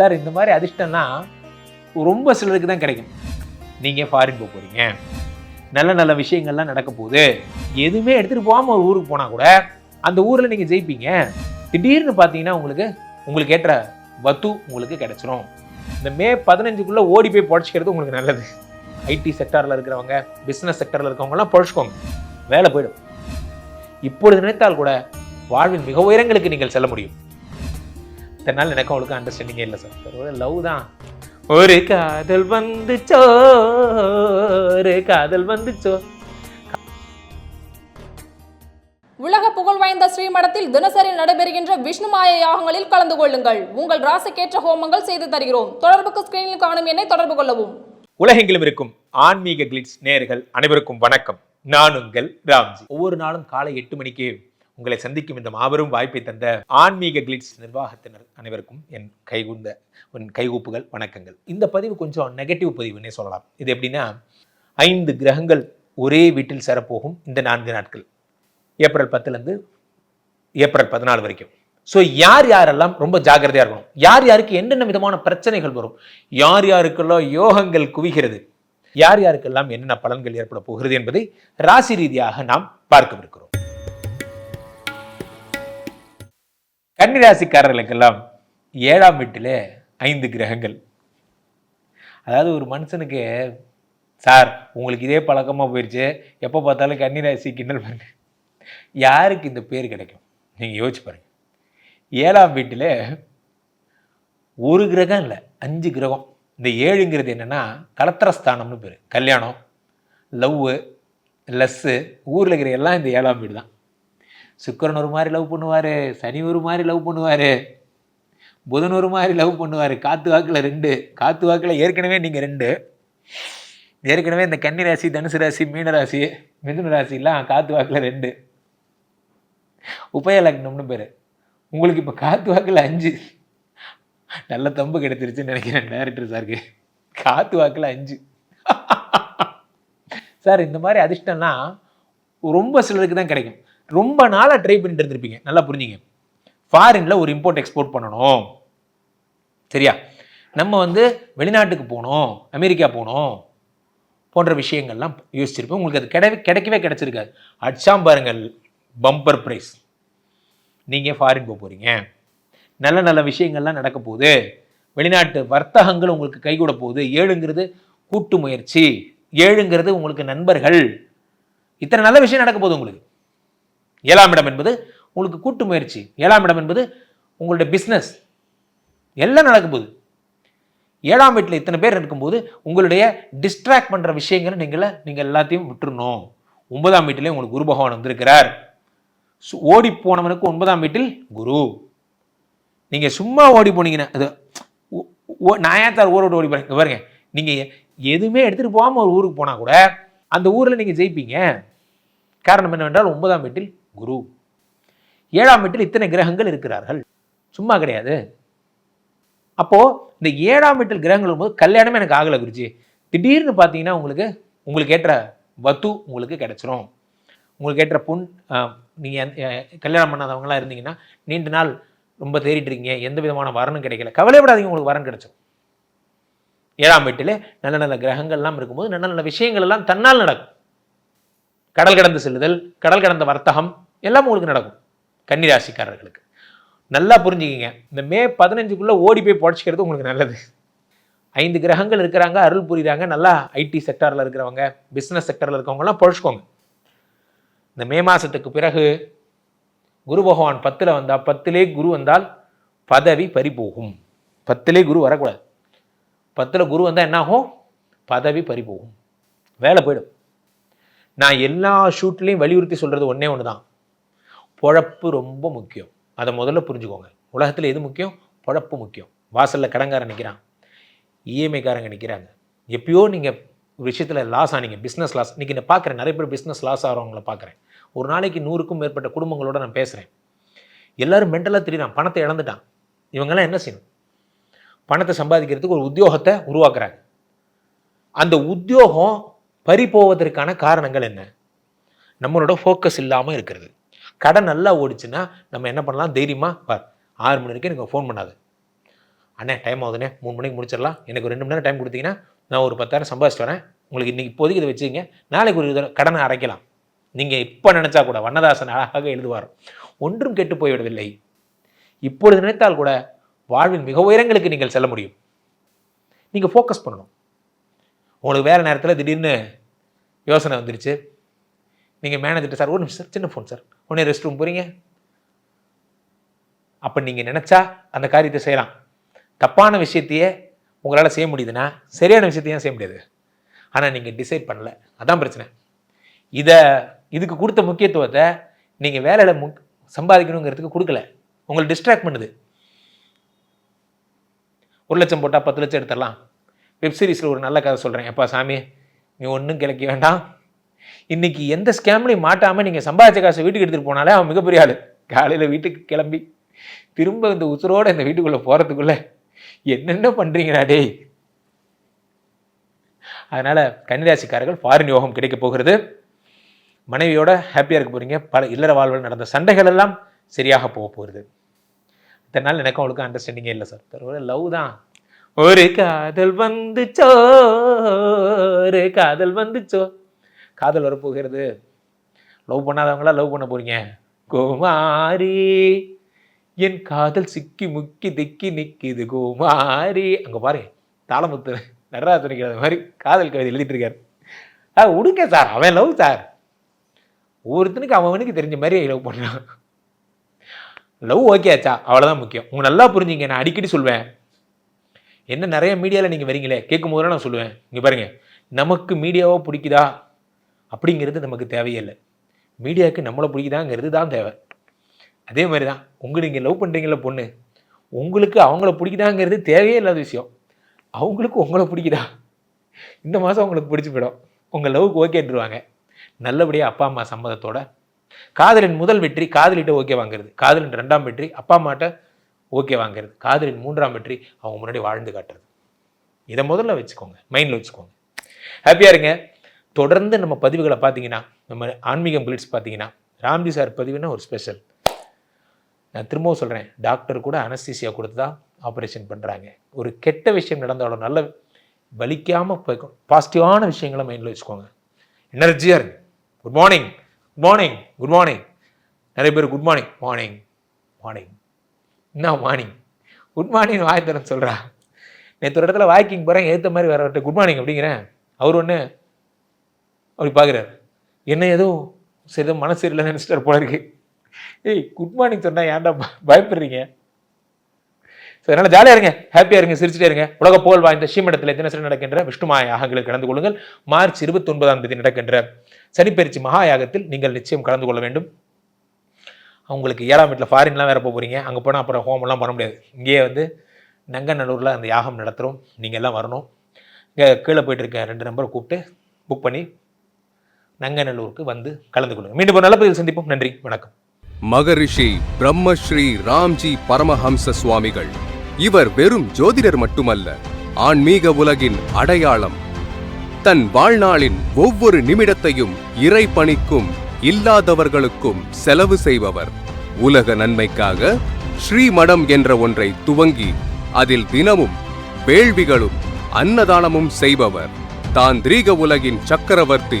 Sir இந்த மாதிரி அதிர்ஷ்டம்னா ரொம்ப சிலருக்கு தான் கிடைக்கும். நீங்கள் ஃபாரின் போக போகிறீங்க நல்ல நல்ல விஷயங்கள்லாம் நடக்க போகுது. எதுவுமே எடுத்துகிட்டு போகாமல் ஒரு ஊருக்கு போனால் கூட அந்த ஊரில் நீங்கள் ஜெயிப்பீங்க. திடீர்னு பார்த்தீங்கன்னா உங்களுக்கு உங்களுக்கு ஏற்ற வத்து உங்களுக்கு கிடைச்சிரும். இந்த மே பதினஞ்சுக்குள்ளே ஓடி போய் பொழைச்சிக்கிறது உங்களுக்கு நல்லது. ஐடி செக்டாரில் இருக்கிறவங்க பிஸ்னஸ் செக்டரில் இருக்கிறவங்கலாம் பொழைச்சிக்கோங்க. வேலை போயிடும். இப்பொழுது நினைத்தால் கூட வாழ்வின் மிக உயரங்களுக்கு நீங்கள் செல்ல முடியும். இத்தனை நாள் எனக்கும் அவளுக்கு அண்டர்ஸ்டாண்டிங்கே இல்லை சார் ஒரு லவ் தான். ஒரு காதல் வந்துச்சோ ஒரு காதல் வந்துச்சோ உலக புகழ் வாய்ந்த ஸ்ரீமடத்தில் தினசரி நடைபெறுகின்ற விஷ்ணுமாய யாகங்களில் கலந்து கொள்ளுங்கள். உங்கள் ராசிக்கேற்ற ஹோமங்கள் செய்து தருகிறோம். தொடர்புக்கு ஸ்கிரீனில் காணும் எண்ணை தொடர்பு கொள்ளவும். உலகெங்கிலும் இருக்கும் ஆன்மீக கிளிட்ஸ் நேயர்கள் அனைவருக்கும் வணக்கம். நான் உங்கள் ராம்ஜி. ஒவ்வொரு நாளும் காலை எட்டு மணிக்கு உங்களை சந்திக்கும் இந்த மாபெரும் வாய்ப்பை தந்த ஆன்மீக கிளிட்ஸ் நிர்வாகத்தினர் அனைவருக்கும் என் கைகுந்த என் கைகூப்புகள் வணக்கங்கள். இந்த பதிவு கொஞ்சம் நெகட்டிவ் பதிவுன்னே சொல்லலாம். இது எப்படின்னா ஐந்து கிரகங்கள் ஒரே வீட்டில் சேரப்போகும் இந்த நான்கு நாட்கள். ஏப்ரல் பத்துலேருந்து ஏப்ரல் பதினாலு வரைக்கும். ஸோ யார் யாரெல்லாம் ரொம்ப ஜாகிரதையாக இருக்கணும்? யார் யாருக்கு என்னென்ன விதமான பிரச்சனைகள் வரும்? யார் யாருக்கெல்லாம் யோகங்கள் குவிகிறது? யார் யாருக்கெல்லாம் என்னென்ன பலன்கள் ஏற்பட போகிறது என்பதை ராசி ரீதியாக நாம் பார்க்கவிருக்கிறோம். கன்னிராசிக்காரர்களுக்கெல்லாம் ஏழாம் வீட்டில் ஐந்து கிரகங்கள். அதாவது ஒரு மனுஷனுக்கு சார் உங்களுக்கு இதே பழக்கமாக போயிடுச்சு எப்போ பார்த்தாலும் கன்னிராசி கிண்டல் பண்ணு யாருக்கு இந்த பேர் கிடைக்கும்? நீங்கள் யோசிச்சு பாருங்க. ஏழாம் வீட்டில் ஒரு கிரகம் இல்லை அஞ்சு கிரகம். இந்த ஏழுங்கிறது என்னென்னா கலத்திரஸ்தானம்னு பேர். கல்யாணம் லவ்வு லஸ்ஸு ஊரில் இருக்கிற எல்லாம் இந்த ஏழாம் வீடு தான். சுக்கிரன் ஒரு மாதிரி லவ் பண்ணுவார் சனி ஒரு மாதிரி லவ் பண்ணுவார் புதன் ஒரு மாதிரி லவ் பண்ணுவார். காத்து வாக்கில் ரெண்டு. காத்து வாக்கில் ஏற்கனவே நீங்கள் ரெண்டு. ஏற்கனவே இந்த கன்னி ராசி தனுசு ராசி மீன ராசி மிதுன ராசிலாம் காத்து வாக்கில் ரெண்டு. உபய லக்னம்னு பேர். உங்களுக்கு இப்போ காத்து வாக்கில் அஞ்சு. நல்ல தம்பு கிடைச்சிருச்சுன்னு நினைக்கிறேன் டேரக்டர் சாருக்கு. காத்து வாக்கில் அஞ்சு. சார் இந்த மாதிரி அதிர்ஷ்டம்லாம் ரொம்ப சிலருக்கு தான் கிடைக்கும். ரொம்ப நாளாக ட்ரை பண்ணிட்டு இருந்திருப்பீங்க. நல்லா புரிஞ்சுங்க. ஃபாரினில் ஒரு இம்போர்ட் எக்ஸ்போர்ட் பண்ணணும். சரியா? நம்ம வந்து வெளிநாட்டுக்கு போகணும் அமெரிக்கா போகணும் போன்ற விஷயங்கள்லாம் யோசிச்சிருப்போம். உங்களுக்கு அது கிடை கிடைக்கவே கிடைச்சிருக்காது. அடிச்சாம் பாருங்கள் பம்பர் ப்ரைஸ் நீங்கள் ஃபாரின் போக போகிறீங்க நல்ல நல்ல விஷயங்கள்லாம் நடக்க போகுது. வெளிநாட்டு வர்த்தகங்கள் உங்களுக்கு கைகூட போகுது. ஏழுங்கிறது கூட்டு முயற்சி. ஏழுங்கிறது உங்களுக்கு நண்பர்கள். இத்தனை நல்ல விஷயம் நடக்க போகுது உங்களுக்கு. ஏழாம் இடம் என்பது உங்களுக்கு கூட்டு முயற்சி. ஏழாம் இடம் என்பது உங்களுடைய பிஸ்னஸ் எல்லாம் நடக்கும்போது ஏழாம் வீட்டில் இத்தனை பேர் இருக்கும்போது உங்களுடைய டிஸ்ட்ராக்ட் பண்ணுற விஷயங்களை நீங்கள நீங்கள் எல்லாத்தையும் விட்டுறணும். ஒன்பதாம் வீட்டிலே உங்களுக்கு குரு பகவான் வந்திருக்கிறார். ஓடி போனவனுக்கு ஒன்பதாம் வீட்டில் குரு. நீங்கள் சும்மா ஓடி போனீங்கன்னா அது ஓ- நான் ஏன் சார் ஊரோடு ஓடி போறேன் பாருங்க நீங்கள் எதுவுமே எடுத்துகிட்டு போகாமல் ஒரு ஊருக்கு போனால் கூட அந்த ஊரில் நீங்கள் ஜெயிப்பீங்க. காரணம் என்னவென்றால் ஒன்பதாம் வீட்டில் குரு. ஏழாம் வீட்டில் இத்தனை கிரகங்கள் இருக்கிறார்கள். சும்மா கிடையாது. அப்போது இந்த ஏழாம் வீட்டில் கிரகங்கள் போது கல்யாணமே எனக்கு ஆகலை குருஜி. திடீர்னு பார்த்தீங்கன்னா உங்களுக்கு உங்களுக்கு ஏற்ற வத்து உங்களுக்கு கிடைச்சிரும். உங்களுக்கு ஏற்ற புண் நீங்கள் கல்யாணம் பண்ணாதவங்களாம் இருந்தீங்கன்னா நீண்ட நாள் ரொம்ப தேடிட்டு இருக்கீங்க. எந்த விதமான வரனும் கிடைக்கல. கவலைப்படாதீங்க உங்களுக்கு வரன் கிடைச்சிடும் ஏழாம் வீட்டில் நல்ல நல்ல கிரகங்கள்லாம் இருக்கும்போது நல்ல நல்ல விஷயங்கள் எல்லாம் தன்னால் நடக்கும். கடல் கடந்து செல்லுதல் கடல் கடந்த வர்த்தகம் எல்லாம் உங்களுக்கு நடக்கும். கன்னிராசிக்காரர்களுக்கு. நல்லா புரிஞ்சுக்கிங்க. இந்த மே பதினஞ்சுக்குள்ளே ஓடி போய் பொழைச்சிக்கிறது உங்களுக்கு நல்லது. ஐந்து கிரகங்கள் இருக்கிறாங்க அருள் புரியுறாங்க நல்லா ஐடி செக்டாரில் இருக்கிறவங்க பிஸ்னஸ் செக்டரில் இருக்கவங்கலாம் பொழைச்சிக்கோங்க இந்த மே மாதத்துக்கு பிறகு குரு பகவான் பத்தில் வந்தால் பத்திலே குரு வந்தால் பதவி பறிபோகும். பத்திலே குரு வரக்கூடாது. பத்தில் குரு வந்தால் என்ன ஆகும் பதவி பறிபோகும். வேலை போயிடும். நான் எல்லா ஷூட்லேயும் வலியுறுத்தி சொல்கிறது ஒன்றே ஒன்று தான் பொழப்பு ரொம்ப முக்கியம். அதை முதல்ல புரிஞ்சுக்கோங்க. உலகத்தில் எது முக்கியம்? பொழப்பு முக்கியம். வாசலில் கடங்காரன் நிற்கிறான் இஎம்ஐக்காரங்க நிற்கிறாங்க எப்பயோ நீங்கள் ஒரு விஷயத்தில் லாஸ் ஆனீங்க. பிஸ்னஸ் லாஸ் இன்றைக்கி நான் பார்க்குறேன். நிறைய பேர் பிஸ்னஸ் லாஸ் ஆகிறவங்கள பார்க்குறேன். ஒரு நாளைக்கு நூறுக்கும் மேற்பட்ட குடும்பங்களோட நான் பேசுகிறேன் எல்லாரும் மென்டலாக தெரியுறான். பணத்தை இழந்துட்டான். இவங்கெல்லாம் என்ன செய்யணும்? பணத்தை சம்பாதிக்கிறதுக்கு ஒரு உத்தியோகத்தை உருவாக்குறாங்க. அந்த உத்தியோகம் பறி போவதற்கான காரணங்கள் என்ன? நம்மளோட ஃபோக்கஸ் இல்லாமல் இருக்கிறது. கடை நல்லா ஓடிச்சுன்னா நம்ம என்ன பண்ணலாம்? தைரியமாக பார். ஆறு மணி வரைக்கும் எனக்கு ஃபோன் பண்ணாது. அண்ணே டைம் ஆகுதுண்ணே. மூணு மணிக்கு முடிச்சிடலாம். எனக்கு ரெண்டு மணி நேரம் டைம் கொடுத்தீங்கன்னா நான் ஒரு பத்தாயிரம் சம்பாதிச்சிட்டு வரேன். உங்களுக்கு இன்றைக்கி இப்போதைக்கு இதை வச்சுக்கிங்க. நாளைக்கு ஒரு கடனை அடைக்கலாம் நீங்கள் இப்போ நினச்சா கூட வண்ணதாசன் அழகாக எழுதுவார். ஒன்றும் கெட்டு போய்விடவில்லை. இப்பொழுது நினைத்தால் கூட வாழ்வின் மிக உயரங்களுக்கு நீங்கள் செல்ல முடியும். நீங்கள் ஃபோக்கஸ் பண்ணணும். உங்களுக்கு வேறு நேரத்தில் திடீர்னு யோசனை வந்துருச்சு. நீங்கள் மேனேஜர்கிட்ட சார் ஒரு நிமிஷம் சார் சின்ன ஃபோன் சார் உடனே ரெஸ்ட் ரூம் போகிறீங்க அப்போ நீங்கள் நினச்சா அந்த காரியத்தை செய்யலாம். தப்பான விஷயத்தையே உங்களால் செய்ய முடியுதுன்னா சரியான விஷயத்தையும் செய்ய முடியாது? ஆனால் நீங்கள் டிசைட் பண்ணல. அதான் பிரச்சனை. இதை இதுக்கு கொடுத்த முக்கியத்துவத்தை நீங்கள் வேலையில் மு சம்பாதிக்கணுங்கிறதுக்கு கொடுக்கல. உங்களை டிஸ்ட்ராக்ட் பண்ணுது. ஒரு லட்சம் போட்டால் பத்து லட்சம் எடுத்துடலாம். வெப்சீரிஸில் ஒரு நல்ல கதை சொல்கிறேன் எப்பா சாமி நீ ஒன்றும் கிளக்க வேண்டாம். இன்னைக்கு எந்த ஸ்கேம்லையும் மாட்டாமல் நீங்கள் சம்பாதிச்ச காசை வீட்டுக்கு எடுத்துகிட்டு போனாலே அவன் மிகப்பெரிய ஆள். காலையில் வீட்டுக்கு கிளம்பி திரும்ப இந்த உசுரோட இந்த வீட்டுக்குள்ளே போகிறதுக்குள்ளே என்னென்ன பண்ணுறீங்கடா டேய்? அதனால் கன்னிராசிக்காரர்கள் ஃபாரின் யோகம் கிடைக்க போகிறது. மனைவியோட ஹாப்பியாக இருக்க போகிறீங்க பல இல்லற வாழ்வில் நடந்த சண்டைகள் எல்லாம் சரியாக போக போகிறது இத்தனை நாள் எனக்கும் அவளுக்கும் அண்டர்ஸ்டாண்டிங்கே இல்லை சார் ஒரு லவ் தான். ஒரு காதல் வந்துச்சோ? ஒரு காதல் வந்துச்சோ? காதல் வரப்போகிறது. லவ் பண்ணாதவங்களா லவ் பண்ண போகிறீங்க குமாரி என் காதல் சிக்கி முக்கி திக்கி நிற்கிது குமாரி. அங்கே பாருங்க தாளமுத்து நடராஜனிக்கிற மாதிரி காதல் கவிதை எழுதிட்டு இருக்காரு ஆ உடுங்க சார் அவன் லவ் சார் ஒவ்வொருத்தனுக்கு அவனுக்கு தெரிஞ்ச மாதிரி லவ் பண்ணான் லவ் ஓகே ஆச்சா? அவ்வளோதான் முக்கியம். உங்க நல்லா புரிஞ்சுங்க நான் அடிக்கடி சொல்வேன். என்ன நிறைய மீடியாவில் நீங்கள் வரீங்களே கேட்கும் போதெல்லாம் நான் சொல்லுவேன். இங்கே பாருங்க நமக்கு மீடியாவோ பிடிக்குதா? அப்படிங்கிறது நமக்கு தேவையே இல்லை மீடியாவுக்கு நம்மளை பிடிக்குதாங்கிறது தான் தேவை. அதே மாதிரி தான் உங்க நீங்கள் லவ் பண்ணுறீங்கள பொண்ணு உங்களுக்கு அவங்கள பிடிக்குதாங்கிறது தேவையே இல்லாத விஷயம். அவங்களுக்கு உங்களை பிடிக்குதா? இந்த மாதம் உங்களுக்கு பிடிச்சி போயிடும். உங்கள் லவ்க்கு ஓகேன்றுவாங்க நல்லபடியாக அப்பா அம்மா சம்மதத்தோட காதலின் முதல் வெற்றி காதலிட்ட ஓகே வாங்குறது. காதலின் ரெண்டாம் வெற்றி அப்பா அம்மாட்ட ஓகே வாங்குறது. காதலின் மூன்றாம் வெற்றி அவங்க முன்னாடி வாழ்ந்து காட்டுறது. இதை முதல்ல வச்சுக்கோங்க. மைண்டில் வச்சுக்கோங்க. ஹாப்பியாக இருங்க. தொடர்ந்து நம்ம பதிவுகளை பார்த்தீங்கன்னா நம்ம ஆன்மீகம் பிளிட்ஸ் பார்த்தீங்கன்னா ராம்ஜி சார் பதிவுன்னா ஒரு ஸ்பெஷல் நான் திரும்பவும் சொல்கிறேன் டாக்டர் கூட அனஸ்தீசியா கொடுத்து தான் ஆப்ரேஷன் பண்ணுறாங்க ஒரு கெட்ட விஷயம் நடந்தாலும் நல்ல வலிக்காமல் போய்க்கும் பாசிட்டிவான விஷயங்களை மைண்டில் வச்சுக்கோங்க. எனர்ஜியாக இருக்கு good morning good morning good morning நிறைய பேர் குட் மார்னிங் மார்னிங் மார்னிங் என்ன மார்னிங் குட் மார்னிங் வாய் தரேன்னு சொல்கிறா நேற்று ஒரு இடத்துல வாக்கிங் போகிறேன் ஏற்ற மாதிரி வேற குட் மார்னிங் அப்படிங்கிறேன். அவர் ஒன்று அப்படி பார்க்குறாரு என்ன ஏதோ சரி ஏதோ மனசு இல்லை நினச்சிட்டார் போல இருக்கு. ஏய் குட் மார்னிங் சொன்னால் ஏன்டா பயப்படுறீங்க? ஸோ அதனால் ஜாலியாக இருங்க ஹாப்பியாக இருங்க சிரிச்சிட்டே இருங்க. உலக போல் வாய்ந்த ஸ்ரீமடத்தில் தினசரி நடக்கின்ற விஷ்ணுமாய யாகங்களில் கலந்து கொள்ளுங்கள். மார்ச் இருபத்தி ஒன்பதாம் தேதி நடக்கின்ற சனிப்பயிற்சி மகா யாகத்தில் நீங்கள் நிச்சயம் கலந்து கொள்ள வேண்டும். அவங்களுக்கு ஏழாம் வீட்டில் ஃபாரின்லாம் வேறு போக போகிறீங்க அங்கே போனால் அப்புறம் ஹோம்லாம் பண்ண முடியாது. இங்கேயே வந்து நங்கநல்லூரில் அந்த யாகம் நடத்துகிறோம் நீங்கள் எல்லாம் வரணும். இங்கே கீழே போயிட்டு இருக்க ரெண்டு நம்பரை கூப்பிட்டு புக் பண்ணி நங்கநல்லூருக்கு வந்து கலந்து கொள்ளுங்கள். மீண்டும் ஒரு நல்ல பதிவில் சந்திப்போம். நன்றி. வணக்கம். மகரிஷி பிரம்மஸ்ரீ ராம்ஜி பரமஹம்ச சுவாமிகள். இவர் வெறும் ஜோதிடர் மட்டுமல்ல ஆன்மீக உலகின் அடையாளம். தன் வாழ்நாளின் ஒவ்வொரு நிமிடத்தையும் இறை பணிக்கும் இல்லாதவர்களுக்கும் செலவு செய்பவர். உலக நன்மைக்காக ஸ்ரீமடம் என்ற ஒன்றை துவங்கி அதில் தினமும் வேள்விகளும் அன்னதானமும் செய்பவர். தாந்திரீக உலகின் சக்கரவர்த்தி